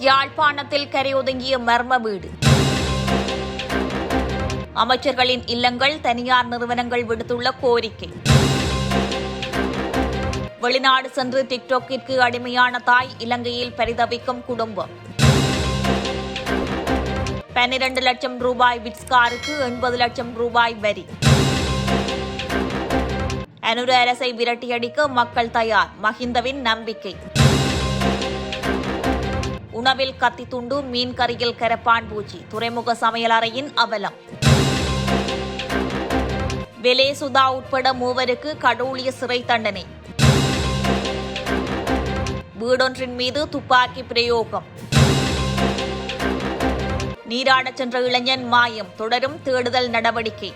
யாழ்ப்பாணத்தில் கரையொதுங்கிய மர்ம வீடு. அமைச்சர்களின் இல்லங்கள் தனியார் நிறுவனங்கள் விடுத்துள்ள கோரிக்கை. வெளிநாடு சென்று டிக்டாக்கிற்கு அடிமையான தாய் இலங்கையில் பரிதவிக்கும் குடும்பம். பன்னிரண்டு லட்சம் ரூபாய் விட்ஸ்காருக்கு எண்பது லட்சம் ரூபாய் வரி. அனுர அரசை விரட்டியடிக்க மக்கள் தயார் மஹிந்தவின் நம்பிக்கை. உணவில் கத்தி துண்டு மீன் கறியில் கரப்பான் பூச்சி துறைமுக சமையலறையின் அவலம். வெலே சுதா உட்பட மூவருக்கு கடூழிய சிறை தண்டனை. வீடொன்றின் மீது துப்பாக்கி பிரயோகம். நீராடச் சென்ற இளைஞன் மாயம் தொடரும் தேடுதல் நடவடிக்கை.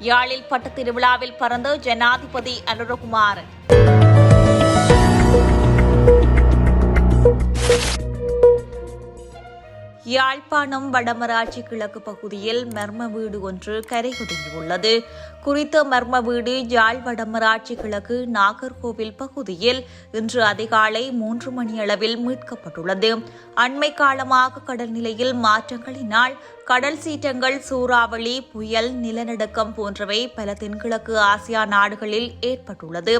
யாழில் பட்டு திருவிழாவில் பறந்த ஜனாதிபதி அனுரகுமாரன். யாழ்ப்பாணம் வடமராட்சி கிழக்கு பகுதியில் மர்ம வீடு ஒன்று கரையொதுங்கியுள்ளது குறித்த மர்ம வீடு யாழ் வடமராட்சி கிழக்கு நாகர்கோவில் பகுதியில் இன்று அதிகாலை மூன்று மணியளவில் மீட்கப்பட்டுள்ளது. அண்மை காலமாக கடல் நிலையில் மாற்றங்களினால் கடல் சீற்றங்கள் சூறாவளி புயல் நிலநடுக்கம் போன்றவை பல தென்கிழக்கு ஆசியா நாடுகளில் ஏற்பட்டுள்ளது.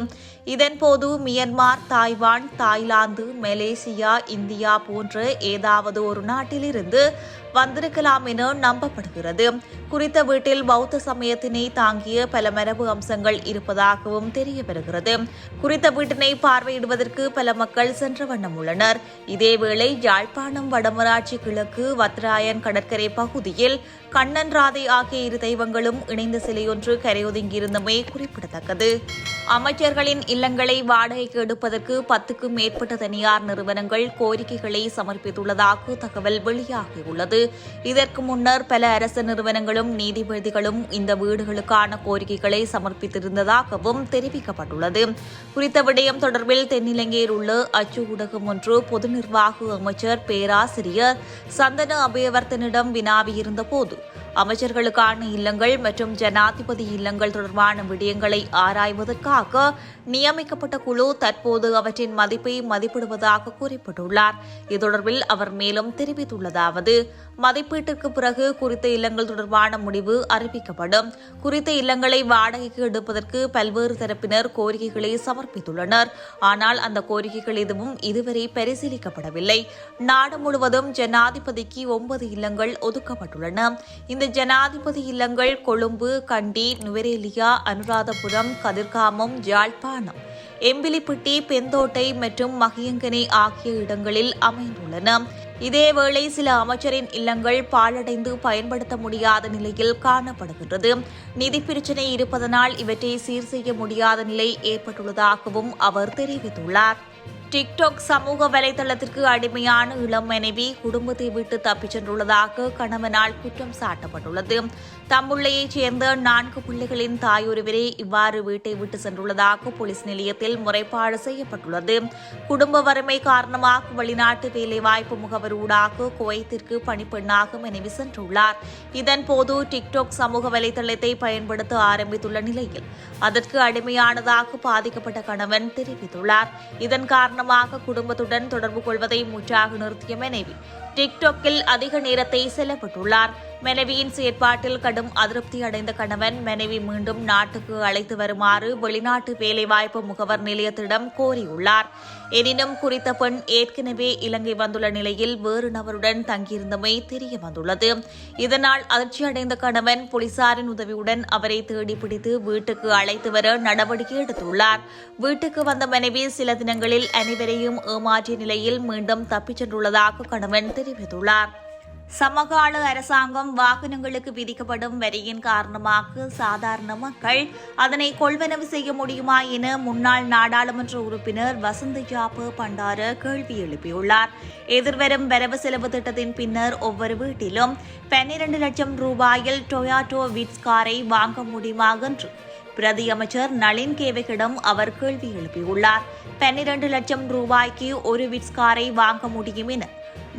இதன்போது Myanmar Taiwan Thailand Malaysia India போன்ற ஏதாவது ஒரு நாட்டிலிருந்து வந்திருக்கலாம் என நம்பப்படுகிறது. குறித்த வீட்டில் பௌத்த சமயத்தினை தாங்கிய பல மரபு அம்சங்கள் இருப்பதாகவும் தெரிய வருகிறது குறித்த வீட்டினை பார்வையிடுவதற்கு பல மக்கள் சென்ற வண்ணம் உள்ளனர். இதேவேளை யாழ்ப்பாணம் வடமராட்சி கிழக்கு வத்ராயன் கடற்கரை பகுதியில் கண்ணன் ராதை ஆகிய இரு தெய்வங்களும் இணைந்த சிலையொன்று கரையொதுங்கியிருந்தமை குறிப்பிடத்தக்கது. அமைச்சர்களின் இல்லங்களை வாடகைக்கு எடுப்பதற்கு பத்துக்கும் மேற்பட்ட தனியார் நிறுவனங்கள் கோரிக்கைகளை சமர்ப்பித்துள்ளதாக தகவல் வெளியாகியுள்ளது. இதற்கு முன்னர் பல அரசு நிறுவனங்களும் நீதிபதிகளும் இந்த வீடுகளுக்கான கோரிக்கைகளை சமர்ப்பித்திருந்ததாகவும் தெரிவிக்கப்பட்டுள்ளது. குறித்த விடயம் தொடர்பில் தென்னிலங்கையில் உள்ள அச்சு ஊடகம் ஒன்று பொது நிர்வாக அமைச்சர் பேராசிரியர் சந்தன அபயவர்த்தனிடம் வினாவியிருந்த போது அமைச்சர்களுக்கான இல்லங்கள் மற்றும் ஜனாதிபதி இல்லங்கள் தொடர்பான விடயங்களை ஆராய்வதற்காக நியமிக்கப்பட்ட குழு தற்போது அவற்றின் மதிப்பை மதிப்பிடுவதாக குறிப்பிட்டுள்ளார். இது தொடர்பில் அவர் மேலும் தெரிவித்துள்ளதாவது மதிப்பீட்டிற்கு பிறகு குறித்த இல்லங்கள் தொடர்பான முடிவு அறிவிக்கப்படும். குறித்த இல்லங்களை வாடகைக்கு எடுப்பதற்கு பல்வேறு தரப்பினர் கோரிக்கைகளை சமர்ப்பித்துள்ளனர். ஆனால் அந்த கோரிக்கைகள் எதுவும் இதுவரை பரிசீலிக்கப்படவில்லை. நாடு முழுவதும் ஜனாதிபதிக்கு ஒன்பது இல்லங்கள் ஒதுக்கப்பட்டுள்ளன. இந்த ஜனாதிபதி இல்லங்கள் கொழும்பு கண்டி நுவரேலியா அனுராதபுரம் கதிர்காமம் யாழ்ப்பாணம் எம்பிலிப்பட்டி பெந்தோட்டை மற்றும் மகியங்கனை ஆகிய இடங்களில் அமைந்துள்ளன. இதேவேளை சில அமைச்சரின் இல்லங்கள் பாழடைந்து பயன்படுத்த முடியாத நிலையில் காணப்படுகின்றது. நிதி பிரச்சினை இருப்பதனால் இவற்றை சீர் செய்ய முடியாத நிலை ஏற்பட்டுள்ளதாகவும் அவர் தெரிவித்துள்ளார். டிக்டாக் சமூக வலைதளத்திற்கு அடிமையான இளம் மனைவி குடும்பத்தை விட்டு தப்பிச் சென்றுள்ளதாக கணவனால் குற்றம் சாட்டப்பட்டுள்ளது. தம்புள்ளையைச் சேர்ந்த நான்கு பிள்ளைகளின் தாயொருவரே இவ்வாறு வீட்டை விட்டு சென்றுள்ளதாக போலீஸ் நிலையத்தில் முறைப்பாடு செய்யப்பட்டுள்ளது. குடும்ப வறுமை காரணமாக வெளிநாட்டு வேலைவாய்ப்பு முகவர் ஊடாக குவைத்திற்கு பணிப்பெண்ணாக மனைவி சென்றுள்ளார். இதன்போது டிக்டாக் சமூக வலைதளத்தை பயன்படுத்த ஆரம்பித்துள்ள நிலையில் அதற்கு அடிமையானதாக பாதிக்கப்பட்ட கணவன் தெரிவித்துள்ளார். இதன் காரணமாக குடும்பத்துடன் தொடர்பு கொள்வதை முற்றாக நிறுத்திய மனைவி. டிக்டாக்கில் அதிக நேரத்தை செலவிட்டுள்ளார். மனைவியின் செயற்பாட்டில் கடும் அதிருப்தி அடைந்த கணவன் மனைவி மீண்டும் நாட்டுக்கு அழைத்து வருமாறு வெளிநாட்டு வேலைவாய்ப்பு முகவர் நிலையத்திடம் கோரியுள்ளார். எனினும் குறித்த பெண் ஏற்கனவே இலங்கை வந்துள்ள நிலையில் வேறு நபருடன் தங்கியிருந்தமை தெரிய வந்துள்ளது இதனால் அதிர்ச்சியடைந்த கணவன் போலீசாரின் உதவியுடன் அவரை தேடி பிடித்து வீட்டுக்கு அழைத்து வர நடவடிக்கை எடுத்துள்ளார். வீட்டுக்கு வந்த மனைவி சில தினங்களில் அனைவரையும் ஏமாற்றிய நிலையில் மீண்டும் தப்பிச் சென்றுள்ளதாக கணவன் தெரிவித்துள்ளார். சமகால அரசாங்கம் வாகனங்களுக்கு விதிக்கப்படும் வரியின் காரணமாக சாதாரண மக்கள் அதனை கொள்வனவு செய்ய முடியுமா என முன்னாள் நாடாளுமன்ற உறுப்பினர் வசந்த ஜாப்பு பண்டார கேள்வி எழுப்பியுள்ளார். எதிர்வரும் வரவு செலவு திட்டத்தின் பின்னர் ஒவ்வொரு வீட்டிலும் பன்னிரண்டு லட்சம் ரூபாயில் டொயாட்டோ விட்ஸ் காரை வாங்க முடியுமா என்று பிரதி அமைச்சர் நளின் கேவகிடம் அவர் கேள்வி எழுப்பியுள்ளார். பன்னிரண்டு லட்சம் ரூபாய்க்கு ஒரு விட்ஸ் காரை வாங்க முடியும் என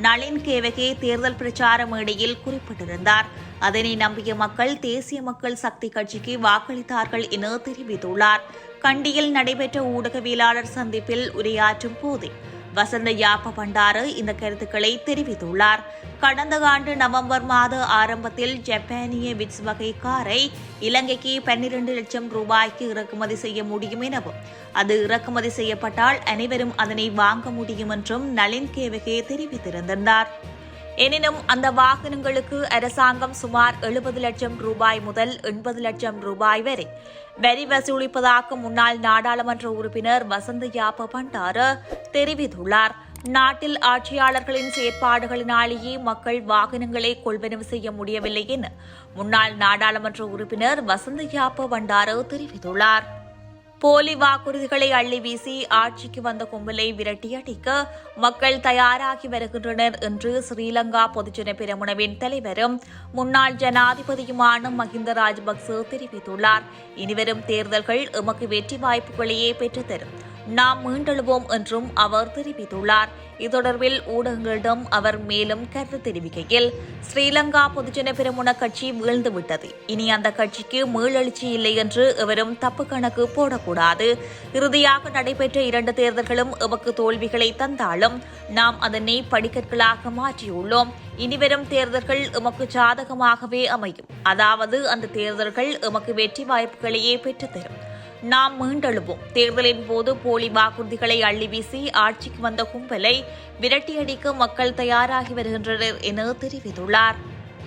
நளின் கேவகே தேர்தல் பிரச்சார மேடையில் குறிப்பிட்டிருந்தார். அதனை நம்பிய மக்கள் தேசிய மக்கள் சக்தி கட்சிக்கு வாக்களித்தார்கள் என தெரிவித்துள்ளார். கண்டியில் நடைபெற்ற ஊடகவியலாளர் சந்திப்பில் உரையாற்றும் போதே வசந்த யாப்ப பண்டாரு இந்த கருத்துக்களை தெரிவித்துள்ளார். கடந்த ஆண்டு நவம்பர் மாத ஆரம்பத்தில் ஜப்பானிய விட்ஸ் வகை காரை இலங்கைக்கு பன்னிரண்டு லட்சம் ரூபாய்க்கு இறக்குமதி செய்ய முடியும் எனவும் அது இறக்குமதி செய்யப்பட்டால் அனைவரும் அதனை வாங்க முடியும் என்றும் நளின் கேவகே தெரிவித்திருந்தார். எனினும் அந்த வாகனங்களுக்கு அரசாங்கம் சுமார் எழுபது லட்சம் ரூபாய் முதல் எண்பது லட்சம் ரூபாய் வரை வரி வசூலிப்பதாக முன்னாள் நாடாளுமன்ற உறுப்பினர் வசந்த யாப்ப பண்டார தெரிவித்துள்ளார். நாட்டில் ஆட்சியாளர்களின் செயற்பாடுகளினாலேயே மக்கள் வாகனங்களை கொள்வனவு செய்ய முடியவில்லை என முன்னாள் நாடாளுமன்ற உறுப்பினர் வசந்த யாப்ப பண்டார தெரிவித்துள்ளார். போலி வாக்குறுதிகளை அள்ளி வீசி ஆட்சிக்கு வந்த கும்பலை விரட்டியடிக்க மக்கள் தயாராகி வருகின்றனர் என்று ஸ்ரீலங்கா பொதுஜன பெருமுனவின் தலைவரும் முன்னாள் ஜனாதிபதியுமான மஹிந்த ராஜபக்சே தெரிவித்துள்ளார். இனிவரும் தேர்தல்கள் எமக்கு வெற்றி வாய்ப்புகளையே பெற்றுத்தரும். நாம் மீண்டெழுவோம் என்றும் அவர் தெரிவித்துள்ளார். இது தொடர்பில் ஊடகங்களிடம் அவர் மேலும் கருத்து தெரிவிக்கையில் ஸ்ரீலங்கா பொதுஜன பெருமுன கட்சி வீழ்ந்துவிட்டது. இனி அந்த கட்சிக்கு மீளெழுச்சி இல்லை என்று எவரும் தப்பு கணக்கு போடக்கூடாது. இறுதியாக நடைபெற்ற இரண்டு தேர்தல்களும் எமக்கு தோல்விகளை தந்தாலும் நாம் அதனை படிக்கற்களாக மாற்றியுள்ளோம். இனிவரும் தேர்தல்கள் எமக்கு சாதகமாகவே அமையும். அதாவது அந்த தேர்தல்கள் எமக்கு வெற்றி வாய்ப்புகளையே பெற்றுத்தரும். நாம் மீண்டெழுவோம். தேர்தலின் போது போலி வாக்குறுதிகளை அள்ளி வீசி ஆட்சிக்கு வந்த கும்பலை விரட்டியடிக்க மக்கள் தயாராகி வருகின்றனர் என தெரிவித்துள்ளார்.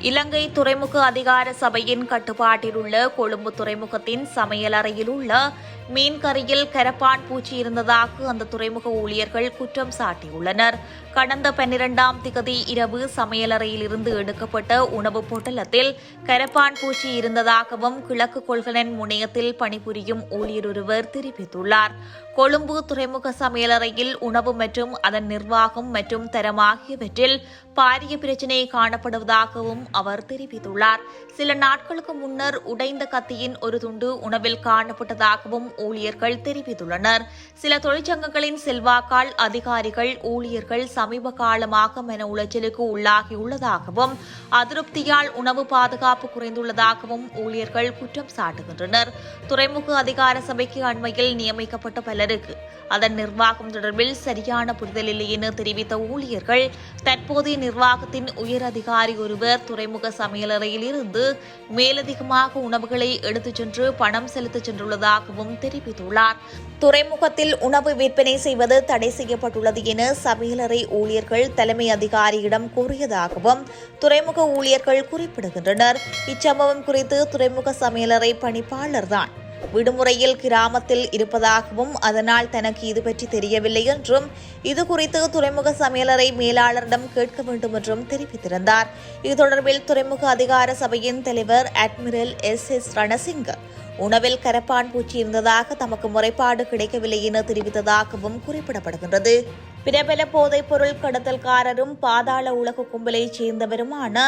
இலங்கை துறைமுக அதிகார சபையின் கட்டுப்பாட்டில் உள்ள கொழும்பு துறைமுகத்தின் சமையலறையில் உள்ள மீன்கறியில் கரப்பான் பூச்சி இருந்ததாக அந்த துறைமுக ஊழியர்கள் குற்றம் சாட்டியுள்ளனர். கடந்த பன்னிரெண்டாம் திகதி இரவு சமையலறையில் இருந்து எடுக்கப்பட்ட உணவுப் பொட்டலத்தில் கரப்பான் பூச்சி இருந்ததாகவும் கிழக்கு கொள்கலன் முனையத்தில் பணிபுரியும் ஊழியர் ஒருவர் தெரிவித்துள்ளார். கொழும்பு துறைமுக சமையலறையில் உணவு மற்றும் அதன் நிர்வாகம் மற்றும் தரம் ஆகியவற்றில் பாரிய பிரச்சினை காணப்படுவதாகவும் அவர் தெரிவித்துள்ளார். சில நாட்களுக்கு முன்னர் உடைந்த கத்தியின் ஒரு துண்டு உணவில் காணப்பட்டதாகவும் ஊழியர்கள் தெரிவித்துள்ளனர். சில தொழிற்சங்கங்களின் செல்வாக்கால் அதிகாரிகள் ஊழியர்கள் சமீப காலமாக மன உளைச்சலுக்கு உள்ளாகியுள்ளதாகவும் அதிருப்தியால் உணவு பாதுகாப்பு குறைந்துள்ளதாகவும் ஊழியர்கள் குற்றம் சாட்டுகின்றனர். துறைமுக அதிகார சபைக்கு அண்மையில் நியமிக்கப்பட்ட பலருக்கு அதன் நிர்வாகம் தொடர்பில் சரியான புரிதல் இல்லை என தெரிவித்த ஊழியர்கள் தற்போதைய நிர்வாகத்தின் உயர் அதிகாரி ஒருவர் துறைமுக சமையலறையில் இருந்து மேலதிகமாக உணவுகளை எடுத்துச் சென்று பணம் செலுத்தச் சென்றுள்ளதாகவும் தெரிவித்துள்ளார். துறைமுகத்தில் உணவு விற்பனை செய்வது தடை செய்யப்பட்டுள்ளது என சமையலறை ஊழியர்கள் தலைமை அதிகாரியிடம் கூறியதாகவும் துறைமுக ஊழியர்கள் குறிப்பிடுகின்றனர். இச்சம்பவம் குறித்து துறைமுக சமையலறை பணிப்பாளர்தான் விடுமுறையில் கிராமத்தில் இருப்பதாகவும் அதனால் தனக்கு இது பற்றி தெரியவில்லை என்றும் இது குறித்து துறைமுக சமையலறை மேலாளரிடம் கேட்க வேண்டும் என்றும் தெரிவித்திருந்தார். இது தொடர்பில் துறைமுக அதிகார சபையின் தலைவர் அட்மிரல் எஸ். எஸ். ரணசிங்க உணவில் கரப்பான் பூச்சி இருந்ததாக தமக்கு முறைப்பாடு கிடைக்கவில்லை என தெரிவித்ததாகவும் குறிப்பிடப்படுகின்றது. பிரபல போதைப் பொருள் கடத்தல்காரரும் பாதாள உலக கும்பலைச் சேர்ந்தவருமான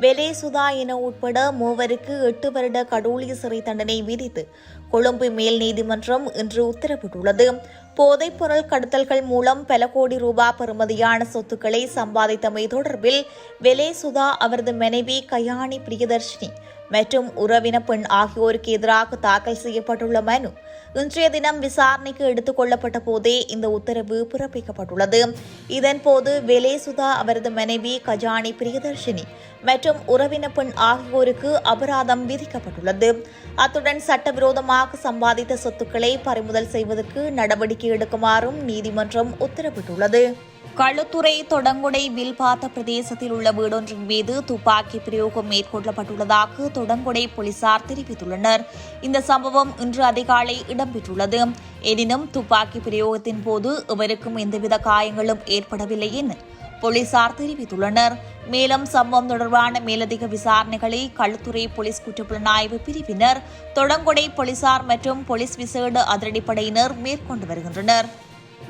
வெலே சுதா என உட்பட மூவருக்கு எட்டு வருட கடூழிய சிறை தண்டனை விதித்து கொழும்பு மேல் நீதிமன்றம் இன்று உத்தரவிட்டுள்ளது. போதைப் பொருள் கடத்தல்கள் மூலம் பல கோடி ரூபாய் பெறுமதியான சொத்துக்களை சம்பாதித்தமை தொடர்பில் வெலே சுதா அவரது மனைவி கயானி பிரியதர்ஷினி மற்றும் உறவின பெண் ஆகியோருக்கு எதிராக தாக்கல் செய்யப்பட்டுள்ள மனு. இன்றைய தினம் விசாரணைக்கு எடுத்துக் கொள்ளப்பட்ட போதே இந்த உத்தரவு பிறப்பிக்கப்பட்டுள்ளது. உள்ளது. இதன்போது வெலேசுதா அவரது மனைவி கஜானி பிரியதர்ஷினி மற்றும் உறவின பெண் ஆகியோருக்கு அபராதம் விதிக்கப்பட்டுள்ளது. அத்துடன் சட்டவிரோதமாக சம்பாதித்த சொத்துக்களை பறிமுதல் செய்வதற்கு நடவடிக்கை எடுக்குமாறும் நீதிமன்றம் உத்தரவிட்டுள்ளது. களுத்துறை தொடங்குடை வில்பாத்த பிரதேசத்தில் உள்ள வீடொன்றின் மீது துப்பாக்கி பிரயோகம் மேற்கொள்ளப்பட்டுள்ளதாக தொடங்குடை போலீசார் தெரிவித்துள்ளனர். இந்த சம்பவம் இன்று அதிகாலை இடம்பெற்றுள்ளது. எனினும் துப்பாக்கி பிரயோகத்தின் போது இவருக்கும் எந்தவித காயங்களும் ஏற்படவில்லை என போலீசார் தெரிவித்துள்ளனர். மேலும் சம்பவம் தொடர்பான மேலதிக விசாரணைகளை களுத்துறை போலீஸ் குற்றப்புலனாய்வு பிரிவினர் தொடங்குடை போலீசார் மற்றும் போலீஸ் விசேட அதிரடிப்படையினர் மேற்கொண்டு வருகின்றனர்.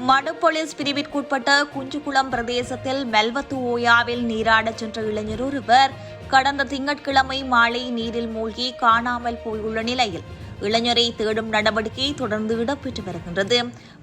மடு போலீஸ் பிரிவிற்குட்பட்ட குஞ்சுகுளம் பிரதேசத்தில் மெல்வத்து ஓயாவில் நீராடச் சென்ற இளைஞர் ஒருவர் கடந்த திங்கட்கிழமை மாலை நீரில் மூழ்கி காணாமல் போயுள்ள நிலையில் இளைஞரை தேடும் நடவடிக்கை தொடர்ந்து இடம்பெற்று வருகின்றது.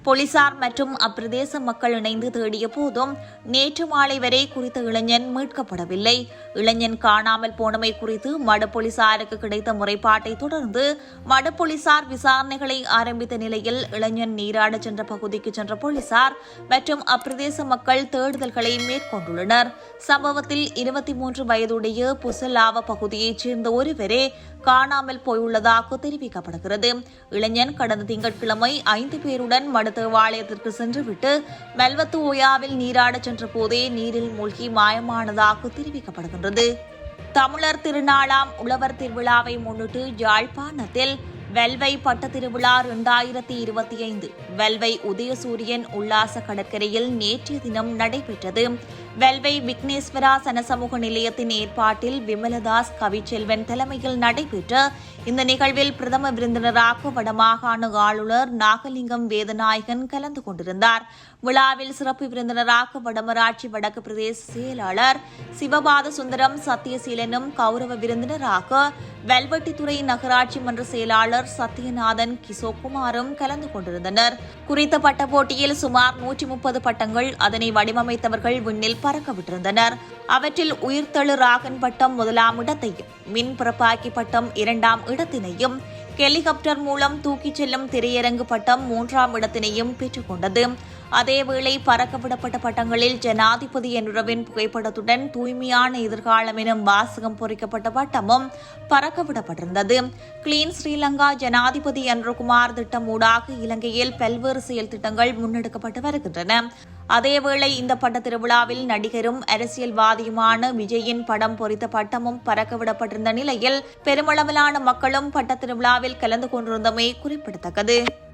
போலீசார் மற்றும் அப்பிரதேச மக்கள் இணைந்து தேடிய போதும் நேற்று மாலை வரை குறித்த இளைஞன் மீட்கப்படவில்லை. இளைஞன் காணாமல் போனமை குறித்து மடு போலீசாருக்கு கிடைத்த முறைப்பாட்டை தொடர்ந்து மடு போலீசார் விசாரணைகளை ஆரம்பித்த நிலையில் இளைஞன் நீராடச் சென்ற பகுதிக்கு சென்ற போலீசார் மற்றும் அப்பிரதேச மக்கள் தேடுதல்களை மேற்கொண்டுள்ளனர். சம்பவத்தில் இருபத்தி மூன்று வயதுடைய புசலாவ பகுதியைச் சேர்ந்த ஒருவரே காணாமல் போயுள்ளதாக தெரிவிக்கப்படுகிறது. இளைஞன் கடந்த திங்கட்கிழமை ஐந்து பேருடன் தேவாலயத்திற்கு சென்றுவிட்டு மெல்வத்து ஓயாவில் நீராடச் சென்ற போதே நீரில் மூழ்கி மாயமானதாக தெரிவிக்கப்படுகின்றது. தமிழர் திருநாளாம் உழவர் திருவிழாவை முன்னிட்டு யாழ்ப்பாணத்தில் வெல்வை பட்ட திருவிழா இரண்டாயிரத்தி இருபத்தி ஐந்து. வெல்வை உதயசூரியன் உல்லாச கடற்கரையில் நேற்றைய தினம் நடைபெற்றது. வெல்வை விக்னேஸ்வரா சனசமூக நிலையத்தின் ஏற்பாட்டில் விமலதாஸ் கவிச்செல்வன் தலைமையில் நடைபெற்ற இந்த நிகழ்வில் பிரதம விருந்தினராக வடமாகாண ஆளுநர் நாகலிங்கம் வேதநாயகன் கலந்து கொண்டிருந்தார். விழாவில் சிறப்பு விருந்தினராக வடமராட்சி வடக்கு பிரதேச செயலாளர் சிவபாத சுந்தரம் சத்தியசீலனும் கௌரவ விருந்தினராக வெல்வெட்டித்துறை நகராட்சி மன்ற செயலாளர் சத்யநாதன் கிசோகுமாரும் கலந்து கொண்டிருந்தனர். குறித்த பட்ட போட்டியில் சுமார் நூற்றி முப்பது பட்டங்கள் அதனை வடிவமைத்தவர்கள் விண்ணில் பறக்க விட்டிருந்தனர். அவற்றில் உயிர்த்தெழு ராகன் பட்டம் முதலாம் இடத்தையும் மின் பிறப்பாக்கி பட்டம் இரண்டாம் இடத்தினையும் ஹெலிகாப்டர் மூலம் தூக்கிச் செல்லும் திரையரங்கு பட்டம் மூன்றாம் இடத்தினையும் பெற்றுக்கொண்டது அதேவேளை பறக்கவிடப்பட்ட பட்டங்களில் ஜனாதிபதி என்றவின் புகைப்படத்துடன் தூய்மையான எதிர்காலம் எனும் வாசகம் பொறிக்கப்பட்ட பட்டமும் பறக்கவிடப்பட்டிருந்தது கிளீன் ஸ்ரீலங்கா ஜனாதிபதி என்றகுமார் திட்டம் ஊடாக இலங்கையில் பல்வேறு செயல் திட்டங்கள் முன்னெடுக்கப்பட்டு வருகின்றன. அதேவேளை இந்த பட்ட திருவிழாவில் நடிகரும் அரசியல்வாதியுமான விஜயின் படம் பொறித்த பட்டமும் பறக்கவிடப்பட்டிருந்த நிலையில் பெருமளவிலான மக்களும் பட்ட திருவிழாவில் கலந்து கொண்டிருந்தமை குறிப்பிடத்தக்கது.